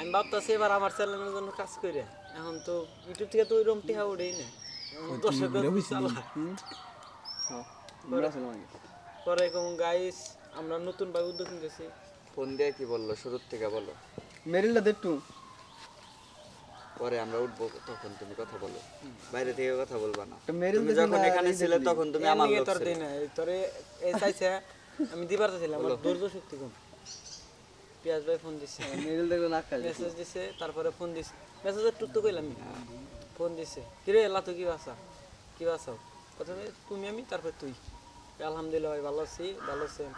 আমি ভাবতেছি এবার আমার চ্যানেলের জন্য কাজ করে। এখন তো ইউটিউব থেকে তো ওইরকম টিহা উঠেই না। চালা। পরে কোন গাইস আমরা নতুন ভাবে উদ্যোগ নিতেছি। ফোন দিয়ে কি বলল? শুরুর থেকে বলো। মেরিলটা দে পরে আমরা উঠবো তখন তুমি কথা বলো। বাইরে থেকে কথা বলবা না। তুমি যখন এখানে ছিলে তখন তুমি আমার লোক ছিলে। তোরে এই চাইছে আমি দিবার চাইছিলাম আমার ধৈর্য শক্তি কম। পিয়াজ ভাই ফোন দিছে। মেরিল দেখো না কাজ মেসেজ দিছে তারপরে ফোন দিছে। মেসেজের টুক তো কইলাম ফোন দিছে। কিরে এলা তো কি বাসা কি বাসাও প্রথমে তুমি আমি তারপর তুই। আলহামদুলিল্লাহ ভাই ভালো আছি ভালো আছেন?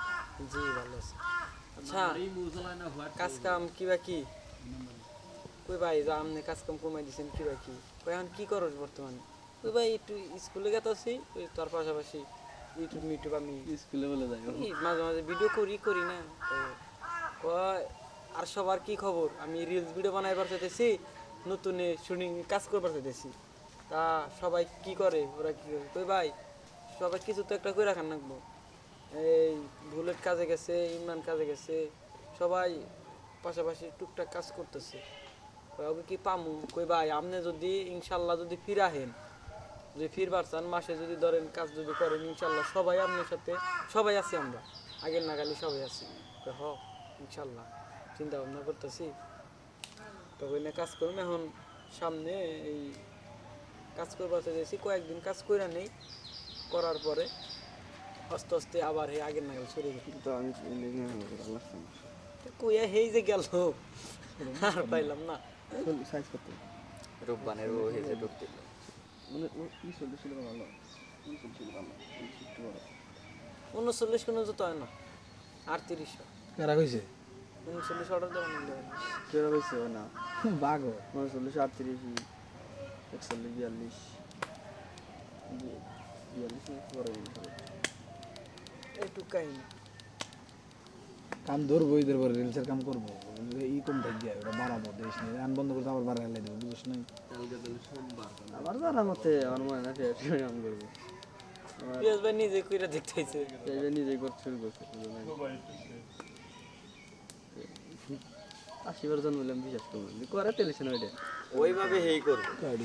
জি ভালো আছি। আচ্ছা কাজ কাম কি বা কি? কই ভাই যা আপনি কাজ কাম কমাই দিছেন কি বা কি? কই এখন কি করস বর্তমানে? কই ভাই একটু স্কুলে গেতে আছি ওই তার পাশাপাশি ইউটিউব মিউটিউব আমি স্কুলে বলে যাই। মাঝে মাঝে ভিডিও করি করি না আর সবার কি খবর? আমি রিলস ভিডিও বানাইবার চাইতেছি, নতুন শুটিং কাজ করবার চাইতেছি। তা সবাই কি করে? ওরা কি করে? কই ভাই, সবাই কিছু তো একটা করে রাখার রাখব এই বুলেট কাজে গেছে, ইমরান কাজে গেছে, সবাই পাশাপাশি টুকটাক কাজ করতেছে। ওকে কি পামু? কই ভাই আপনি যদি, ইনশাল্লাহ যদি ফিরাহেন যদি ফিরবার চান, মাসে যদি ধরেন কাজ যদি করেন, ইনশাল্লাহ সবাই আপনার সাথে, সবাই আছি আমরা। আগের নাগালি সবাই আছি। হ, ইনশাল্লাহ। চিন্তা ভাবনা করতেছি। তবে না কাজ করুন এখন সামনে এই কাজ করবার চাইছি কয়েকদিন কাজ করে নেই। করার পরে আস্তে আস্তে আবার হে আগের নাগাল সরে গেল তো আমি কইয়া হেই যে গেল। আর পাইলাম না। সাইজ করতে। রূপবানের দিল। মানে ছিল ভালো। চলছিল ভালো। উনচল্লিশ কোনো যত হয় না। আটত্রিশশো। কারা কইছে? উনচল্লিশ অর্ডার দেওয়া নিলে না। কেরা হয়েছে না। বাঘ উনচল্লিশ আটত্রিশ একচল্লিশ বিয়াল্লিশ। বিয়াল্লিশ একটু বড় বড় বড়। কাহিনী কাম ধরবো ঈদের পরে রিলসের কাম করব। ই কম থাকি ওটা বাড়াবো দেশ নিয়ে? আন বন্ধ করতে আবার বাড়াই দেবো বুঝছ নাই? আমার জানা মতে আমার মনে না কাম করব। নিজে কইরা যে নিজেই করতে শুরু করছে আশিবার জন্ম হলাম বিশ্বাস করব করে তেলিস না ওইটা। ওইভাবে হেই করবে।